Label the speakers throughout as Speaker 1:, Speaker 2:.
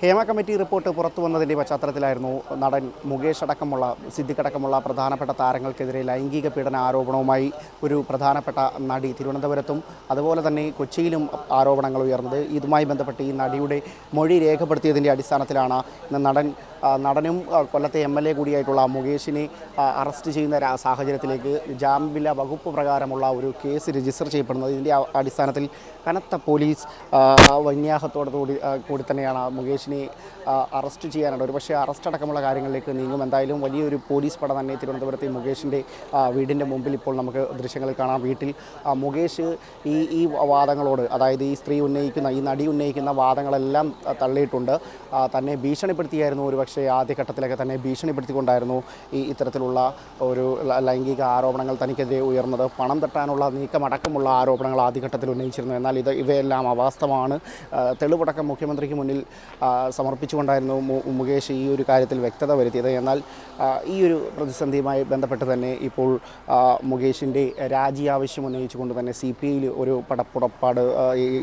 Speaker 1: Hema committee report പുറത്തു വന്നതിന്റെ പശ്ചാത്തലത്തിലായിരുന്നു നടൻ മുകേഷ് അടക്കമുള്ള സിദ്ദിഖ് അടക്കമുള്ള പ്രധാനപ്പെട്ട താരങ്ങൾക്കെതിരെ ലൈംഗിക പീഡന ആരോപണവുമായി ഒരു പ്രധാനപ്പെട്ട നടി തിരുവനന്തപുരത്തും അതുപോലെ തന്നെ കൊച്ചിയിലും ആരോപണങ്ങൾ ഉയർന്നത്. ഇതുമായി ബന്ധപ്പെട്ട് ഈ നടിയുടെ മൊഴി രേഖപ്പെടുത്തിയതിന്റെ അടിസ്ഥാനത്തിലാണ് ഇന്ന് നടൻ നടനും കൊല്ലത്തെ എം എൽ എ കൂടിയായിട്ടുള്ള മുകേഷിനെ അറസ്റ്റ് ചെയ്യുന്ന സാഹചര്യത്തിലേക്ക് ജാമ്യമില്ല വകുപ്പ് പ്രകാരമുള്ള ഒരു കേസ് രജിസ്റ്റർ ചെയ്യപ്പെടുന്നത് ഇതിന്റെ അടിസ്ഥാനത്തിൽ കനത്ത പോലീസ് വന്യാഹത്തോടു കൂടി കൂടി തന്നെയാണ് മുകേഷിനെ അറസ്റ്റ് ചെയ്യാനുള്ളത്. ഒരു പക്ഷേ അറസ്റ്റ് അടക്കമുള്ള കാര്യങ്ങളിലേക്ക് നീങ്ങും. എന്തായാലും വലിയൊരു പോലീസ് പട തന്നെ തിരുവനന്തപുരത്തെ മുകേഷിന്റെ വീടിന്റെ മുമ്പിൽ ഇപ്പോൾ നമുക്ക് ദൃശ്യങ്ങൾ കാണാം. വീട്ടിൽ മുകേഷ് ഈ ഈ വാദങ്ങളോട് അതായത് ഈ സ്ത്രീ ഉന്നയിക്കുന്ന ഈ നടി ഉന്നയിക്കുന്ന വാദങ്ങളെല്ലാം തള്ളിയിട്ടുണ്ട്. തന്നെ ഭീഷണിപ്പെടുത്തിയായിരുന്നു ഒരു പക്ഷേ ആദ്യഘട്ടത്തിലൊക്കെ തന്നെ ഭീഷണിപ്പെടുത്തിക്കൊണ്ടായിരുന്നു ഈ ഇത്തരത്തിലുള്ള ഒരു ലൈംഗിക ആരോപണങ്ങൾ തനിക്കെതിരെ ഉയർന്നത്. പണം തട്ടാനുള്ള നീക്കമടക്കമുള്ള ആരോപണങ്ങൾ ആദ്യഘട്ടത്തിൽ ഉന്നയിച്ചിരുന്നു. എന്നാൽ ഇത് ഇവയെല്ലാം അവാസ്തവമാണ്. തെളിവടക്കം മുഖ്യമന്ത്രിക്ക് മുന്നിൽ സമർപ്പിച്ചുകൊണ്ടായിരുന്നു മുകേഷ് ഈ ഒരു കാര്യത്തിൽ വ്യക്തത വരുത്തിയത്. എന്നാൽ ഈ ഒരു പ്രതിസന്ധിയുമായി ബന്ധപ്പെട്ട് തന്നെ ഇപ്പോൾ മുകേഷിന്റെ രാജി ആവശ്യം ഉന്നയിച്ചുകൊണ്ട് തന്നെ സി പി ഐയിൽ ഒരു പടപ്പുറപ്പാട്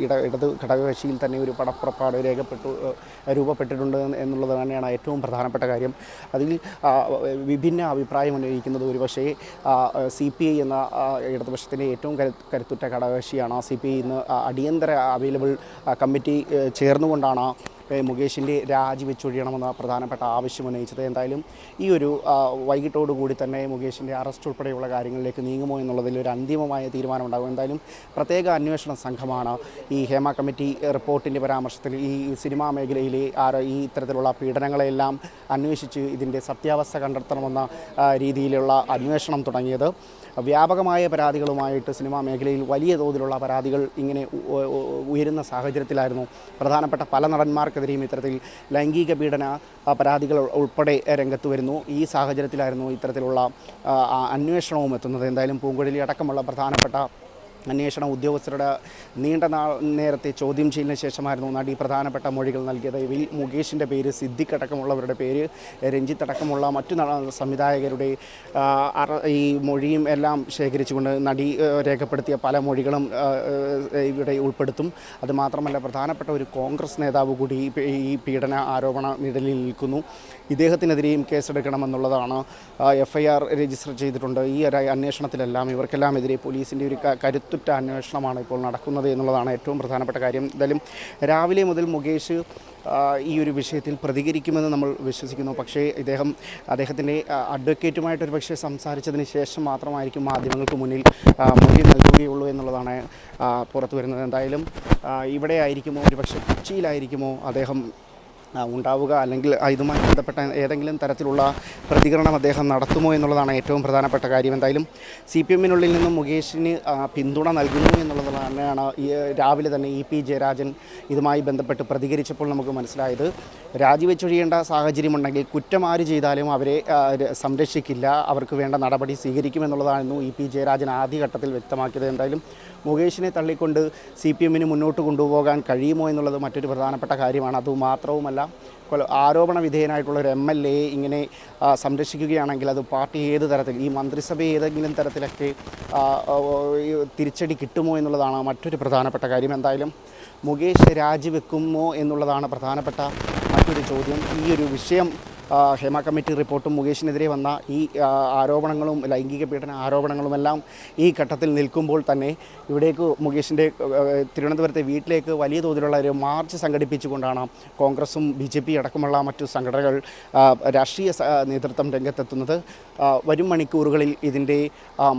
Speaker 1: ഇട ഇടത് ഘടകകക്ഷിയിൽ തന്നെ ഒരു പടപ്പുറപ്പാട് രേഖപ്പെട്ടു രൂപപ്പെട്ടിട്ടുണ്ട് എന്നുള്ളത് തന്നെയാണ് ഏറ്റവും പ്രധാനപ്പെട്ട കാര്യം. അതിൽ വിഭിന്ന അഭിപ്രായം ഉന്നയിക്കുന്നത് ഒരുപക്ഷേ സി പി ഐ എന്ന ഇടതുപക്ഷത്തിന്റെ ഏറ്റവും കരു കരുത്തുറ്റ ഘടകകക്ഷിയാണ്. സി പി ഐ ഇന്ന് അടിയന്തര അവൈലബിൾ കമ്മിറ്റി ചേർന്നുകൊണ്ടാണ് മുകേഷിന്റെ രാജിവെച്ചൊഴിയണമെന്ന പ്രധാനപ്പെട്ട ആവശ്യം ഉന്നയിച്ചത് എന്തായാലും ഈ ഒരു വൈകിട്ടോടുകൂടി തന്നെ മുകേഷിന്റെ അറസ്റ്റ് ഉൾപ്പെടെയുള്ള കാര്യങ്ങളിലേക്ക് നീങ്ങുമോ എന്നുള്ളതിൽ ഒരു അന്തിമമായ തീരുമാനമുണ്ടാകും എന്തായാലും പ്രത്യേക അന്വേഷണ സംഘമാണ് ഈ ഹേമ കമ്മിറ്റി റിപ്പോർട്ടിന്റെ പരാമർശത്തിൽ ഈ സിനിമാ മേഖലയിലെ ആരോ ഈ ഇത്തരത്തിലുള്ള പീഡനങ്ങളെല്ലാം അന്വേഷിച്ച് ഇതിന്റെ സത്യാവസ്ഥ കണ്ടെത്തണമെന്ന രീതിയിലുള്ള അന്വേഷണം തുടങ്ങിയത്. വ്യാപകമായ പരാതികളുമായിട്ട് സിനിമാ മേഖലയിൽ വലിയ തോതിലുള്ള പരാതികൾ ഇങ്ങനെ ഉയരുന്ന സാഹചര്യത്തിലായിരുന്നു. പ്രധാനപ്പെട്ട പല നടന്മാർക്കെതിരെയും ഇത്തരത്തിൽ ലൈംഗിക പീഡന പരാതികൾ ഉൾപ്പെടെ രംഗത്ത് വരുന്നു. ഈ സാഹചര്യത്തിലായിരുന്നു ഇത്തരത്തിലുള്ള അന്വേഷണവും എത്തുന്നത്. എന്തായാലും പൂങ്കുഴലി അടക്കമുള്ള പ്രധാനപ്പെട്ട അന്വേഷണ ഉദ്യോഗസ്ഥരുടെ നീണ്ട നാൾ നേരത്തെ ചോദ്യം ചെയ്യലിന് ശേഷമായിരുന്നു നടി പ്രധാനപ്പെട്ട മൊഴികൾ നൽകിയത്. ഇതിൽ മുകേഷിന്റെ പേര് സിദ്ദിഖ് അടക്കമുള്ളവരുടെ പേര് രഞ്ജിത്ത് അടക്കമുള്ള മറ്റു സംവിധായകരുടെ ഈ മൊഴിയും എല്ലാം ശേഖരിച്ചുകൊണ്ട് നടി രേഖപ്പെടുത്തിയ പല മൊഴികളും ഇവിടെ ഉൾപ്പെടുത്തും. അതുമാത്രമല്ല പ്രധാനപ്പെട്ട ഒരു കോൺഗ്രസ് നേതാവ് കൂടി ഈ പീഡന ആരോപണ നിഴലിൽ നിൽക്കുന്നു. ഇദ്ദേഹത്തിനെതിരെയും കേസെടുക്കണമെന്നുള്ളതാണ് എഫ് ഐ ആർ രജിസ്റ്റർ ചെയ്തിട്ടുണ്ട്. ഈ അന്വേഷണത്തിലെല്ലാം ഇവർക്കെല്ലാം എതിരെ പോലീസിന്റെ ഒരു ക- കരുത്തുറ്റ അന്വേഷണമാണ് ഇപ്പോൾ നടക്കുന്നത് എന്നുള്ളതാണ് ഏറ്റവും പ്രധാനപ്പെട്ട കാര്യം. എന്തായാലും രാവിലെ മുതൽ മുകേഷ് ഈ ഒരു വിഷയത്തിൽ പ്രതികരിക്കുമെന്ന് നമ്മൾ വിശ്വസിക്കുന്നു. പക്ഷേ ഇദ്ദേഹം അദ്ദേഹത്തിന്റെ അഡ്വക്കേറ്റുമായിട്ട് ഒരു പക്ഷേ സംസാരിച്ചതിന് ശേഷം മാത്രമായിരിക്കും മാധ്യമങ്ങൾക്ക് മുന്നിൽ മൊഴി നൽകുകയുള്ളൂ എന്നുള്ളതാണ് പുറത്തു വരുന്നത്. എന്തായാലും ഇവിടെ ആയിരിക്കുമോ? ഒരു പക്ഷേ കൊച്ചിയിലായിരിക്കുമോ? അദ്ദേഹം ഉണ്ടാവുക അല്ലെങ്കിൽ ഇതുമായി ബന്ധപ്പെട്ട ഏതെങ്കിലും തരത്തിലുള്ള പ്രതികരണം അദ്ദേഹം നടത്തുമോ എന്നുള്ളതാണ് ഏറ്റവും പ്രധാനപ്പെട്ട കാര്യം. എന്തായാലും സി പി എമ്മിനുള്ളിൽ നിന്നും മുകേഷിന് പിന്തുണ നൽകുന്നു എന്നുള്ളത് തന്നെയാണ് ഈ രാവിലെ തന്നെ ഇ പി ജയരാജൻ ഇതുമായി ബന്ധപ്പെട്ട് പ്രതികരിച്ചപ്പോൾ നമുക്ക് മനസ്സിലായത്. രാജിവെച്ചൊഴിയേണ്ട സാഹചര്യമുണ്ടെങ്കിൽ കുറ്റം ആര് ചെയ്താലും അവരെ സംരക്ഷിക്കില്ല. അവർക്ക് വേണ്ട നടപടി സ്വീകരിക്കുമെന്നുള്ളതായിരുന്നു ഇ പി ജയരാജൻ ആദ്യഘട്ടത്തിൽ വ്യക്തമാക്കിയത്. എന്തായാലും മുകേഷിനെ തള്ളിക്കൊണ്ട് സി പി എമ്മിന് മുന്നോട്ട് കൊണ്ടുപോകാൻ കഴിയുമോ എന്നുള്ളത് മറ്റൊരു പ്രധാനപ്പെട്ട കാര്യമാണ്. അതുമാത്രവുമല്ല കൊല- ആരോപണ വിധേയനായിട്ടുള്ള ഒരു എം എൽ എ ഇങ്ങനെ സംരക്ഷിക്കുകയാണെങ്കിൽ അത് പാർട്ടി ഏത് തരത്തിൽ ഈ മന്ത്രിസഭ ഏതെങ്കിലും തരത്തിലൊക്കെ തിരിച്ചടി കിട്ടുമോ എന്നുള്ളതാണ് മറ്റൊരു പ്രധാനപ്പെട്ട കാര്യം. എന്തായാലും മുകേഷ് രാജിവെക്കുമോ എന്നുള്ളതാണ് പ്രധാനപ്പെട്ട മറ്റൊരു ചോദ്യം. ഈ ഒരു വിഷയം ഹേമ കമ്മിറ്റി റിപ്പോർട്ടും മുകേഷിനെതിരെ വന്ന ഈ ആരോപണങ്ങളും ലൈംഗിക പീഡന ആരോപണങ്ങളുമെല്ലാം ഈ ഘട്ടത്തിൽ നിൽക്കുമ്പോൾ തന്നെ ഇവിടേക്ക് മുകേഷിന്റെ തിരുവനന്തപുരത്തെ വീട്ടിലേക്ക് വലിയ തോതിലുള്ള ഒരു മാർച്ച് സംഘടിപ്പിച്ചുകൊണ്ടാണ് കോൺഗ്രസും ബി ജെ പി അടക്കമുള്ള മറ്റു സംഘടനകൾ രാഷ്ട്രീയ നേതൃത്വം രംഗത്തെത്തുന്നത്. വരും മണിക്കൂറുകളിൽ ഇതിന്റെ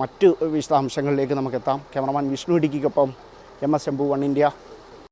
Speaker 1: മറ്റു മറ്റ് വിശദാംശങ്ങളിലേക്ക് നമുക്കെത്താം. Cameraman Vishnu ഇടുക്കിക്കൊപ്പം M S Shambhu one India.